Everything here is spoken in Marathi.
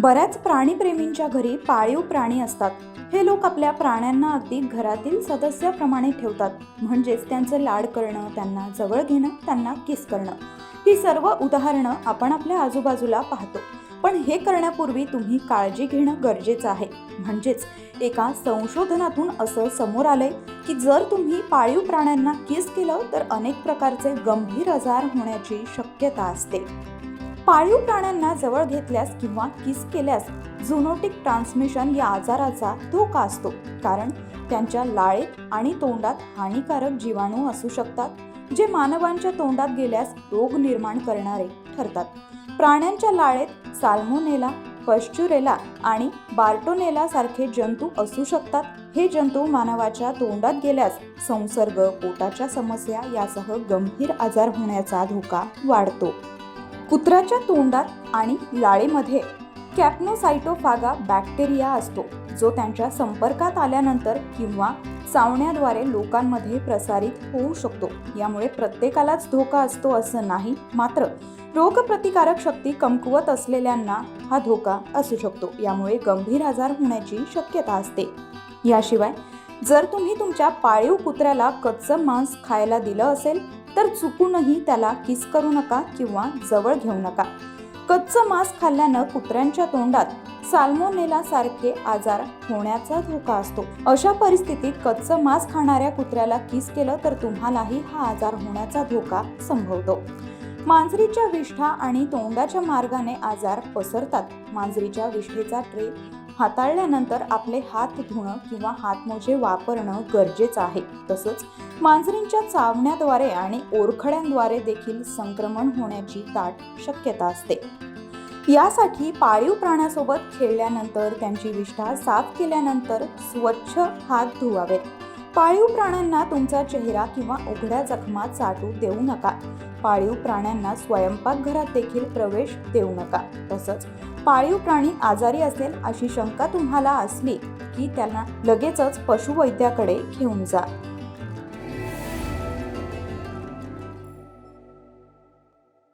बऱ्याच प्राणीप्रेमींच्या घरी पाळीव प्राणी असतात. हे लोक आपल्या प्राण्यांना अगदी घरातील सदस्याप्रमाणे ठेवतात. म्हणजेच त्यांचं लाड करणं त्यांना जवळ घेणं त्यांना किस करणं. ही सर्व उदाहरणं आपण आपल्या आजूबाजूला पाहतो. पण हे करण्यापूर्वी तुम्ही काळजी घेणं गरजेचं आहे. म्हणजेच एका संशोधनातून असं समोर आलंय की जर तुम्ही पाळीव प्राण्यांना किस केलं तर अनेक प्रकारचे गंभीर आजार होण्याची शक्यता असते. पाळीव प्राण्यांना जवळ घेतल्यास किंवा किस केल्यास झुनोटिक ट्रान्समिशन या आजाराचा धोका असतो. कारण त्यांच्या लाळेत आणि तोंडात हानिकारक जीवाणू असू शकतात जे मानवांच्या तोंडात गेल्यास रोग निर्माण करणारे ठरतात. प्राण्यांच्या लाळेत साल्मोनेला पश्चुरेला आणि बार्टोनेला सारखे जंतू असू शकतात. हे जंतू मानवाच्या तोंडात गेल्यास संसर्ग पोटाच्या समस्या यासह गंभीर आजार होण्याचा धोका वाढतो. कुत्र्याच्या तोंडात आणि लाळेमध्ये कॅप्नोसायटोफागा बॅक्टेरिया असतो जो त्यांच्या संपर्कात आल्यानंतर किंवा चावण्याद्वारे लोकांमध्ये प्रसारित होऊ शकतो. यामुळे प्रत्येकालाच धोका असतो असं नाही मात्र रोगप्रतिकारक शक्ती कमकुवत असलेल्यांना हा धोका असू शकतो. यामुळे गंभीर आजार होण्याची शक्यता असते. याशिवाय जर तुम्ही तुमच्या पाळीव कुत्र्याला कच्चं मांस खायला दिलं असेल तर चुकूनही त्याला किस करू नका किंवा जवळ घेऊ नका. कच्चं मांस खाल्ल्यानं कुत्र्यांच्या तोंडात साल्मोनेला सारखे आजार होण्याचा धोका असतो. अशा परिस्थितीत कच्चं मांस खाणाऱ्या कुत्र्याला किस केलं तर तुम्हालाही हा आजार होण्याचा धोका संभवतो. मांजरीच्या विष्ठा आणि तोंडाच्या मार्गाने आजार पसरतात. मांजरीच्या विष्ठेचा ट्रे हाताळल्यानंतर आपले हात धुणं किंवा हातमोजे वापरणं गरजेचं आहे. तसंच मांजरींच्या चावण्याद्वारे आणि ओरखड्यांद्वारे देखील संक्रमण होण्याची दाट शक्यता असते. यासाठी पाळीव प्राण्यासोबत खेळल्यानंतर त्यांची विष्ठा साफ केल्यानंतर स्वच्छ हात धुवावेत. पाळीव प्राण्यांना तुमचा चेहरा किंवा उघड्या जखमा चाटू देऊ नका. पाळीव प्राण्यांना स्वयंपाकघरात देखील प्रवेश देऊ नका. तसंच पाळीव प्राणी आजारी असेल अशी शंका तुम्हाला असली की त्यांना लगेचच पशुवैद्याकडे घेऊन जा.